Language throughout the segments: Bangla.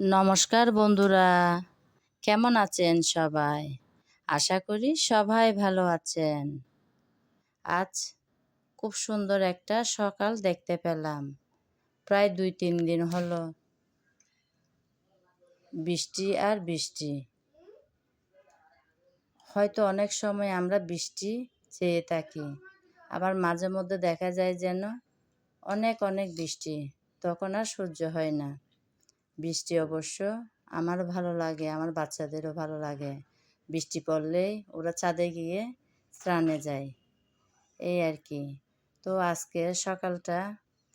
নমস্কার বন্ধুরা। কেমন আছেন সবাই? আশা করি সবাই ভালো আছেন। আজ খুব সুন্দর একটা সকাল দেখতে পেলাম। প্রায় দুই তিন দিন হলো। বৃষ্টি আর বৃষ্টি। হয়তো অনেক সময় আমরা বৃষ্টি চেয়ে থাকি। আবার মাঝে মধ্যে দেখা যায় যেন অনেক অনেক বৃষ্টি। তখন আর সহ্য হয় না। বৃষ্টি অবশ্য আমারও ভালো লাগে, আমার বাচ্চাদেরও ভালো লাগে। বৃষ্টি পড়লেই ওরা ছাদে গিয়ে স্নানে যায়, এই আর কি। তো আজকে সকালটা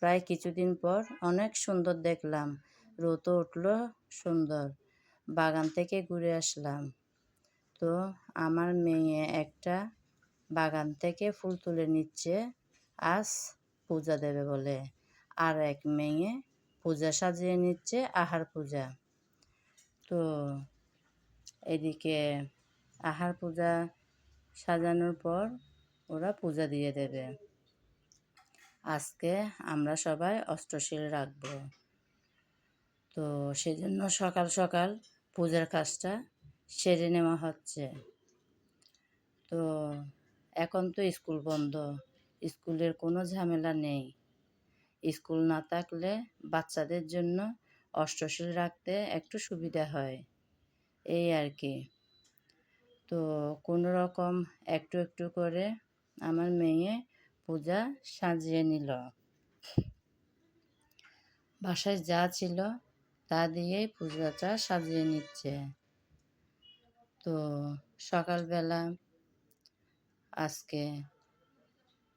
প্রায় কিছুদিন পর অনেক সুন্দর দেখলাম, রোদও উঠল সুন্দর, বাগান থেকে ঘুরে আসলাম। তো আমার মেয়ে একটা বাগান থেকে ফুল তুলে নিচ্ছে, আজ পূজা দেবে বলে। আর এক মেয়ে পূজা সাজিয়ে নিচ্ছে, আহার পূজা। তো এদিকে আহার পূজা সাজানোর পর ওরা পূজা দিয়ে দেবে। আজকে আমরা সবাই অষ্টশীল রাখব। তো সেজন্য সকাল সকাল পূজার কাজটা সেরে নেওয়া হচ্ছে। তো এখন তো স্কুল বন্ধ, স্কুলের কোনো ঝামেলা নেই। স্কুল না থাকলে বাচ্চাদের জন্য অষ্টশীল রাখতে একটু সুবিধা হয়। এই আর কি। তো কোনো রকম একটু একটু করে আমার মেয়ে পূজা সাজিয়ে নিল। বাসায় যা ছিল তা দিয়েই পূজাটা সাজিয়ে নিচ্ছে। তো সকালবেলা আজকে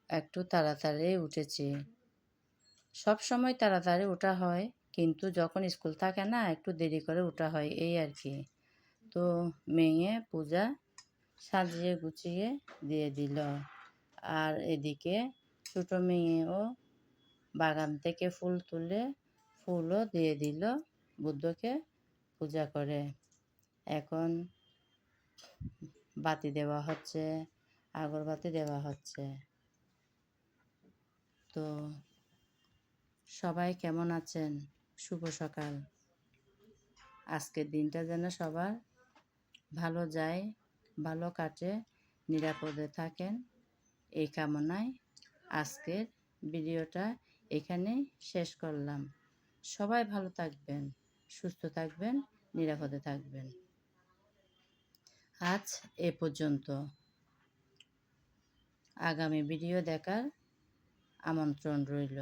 একটু তাড়াতাড়ি উঠেছি। সব সময় তাড়াতাড়ি ওঠা হয়, কিন্তু যখন স্কুল থাকে না, একটু দেরি করে ওঠা হয়, এই আর কি। তো মেয়ে পূজা সাজিয়ে গুছিয়ে দিয়ে দিল। আর এদিকে ছোটো মেয়েও বাগান থেকে ফুল তুলে ফুলও দিয়ে দিল বুদ্ধকে পূজা করে। এখন বাতি দেওয়া হচ্ছে, আগরবাতি দেওয়া হচ্ছে। তো সবাই কেমন আছেন? শুভ সকাল। আজকের দিনটা যেন সবার ভালো যায়, ভালো কাটে, নিরাপদে থাকেন, এই কামনায় আজকের ভিডিওটা এখানেই শেষ করলাম। সবাই ভালো থাকবেন, সুস্থ থাকবেন, নিরাপদে থাকবেন। আজ এ পর্যন্ত। আগামী ভিডিও দেখার আমন্ত্রণ রইল।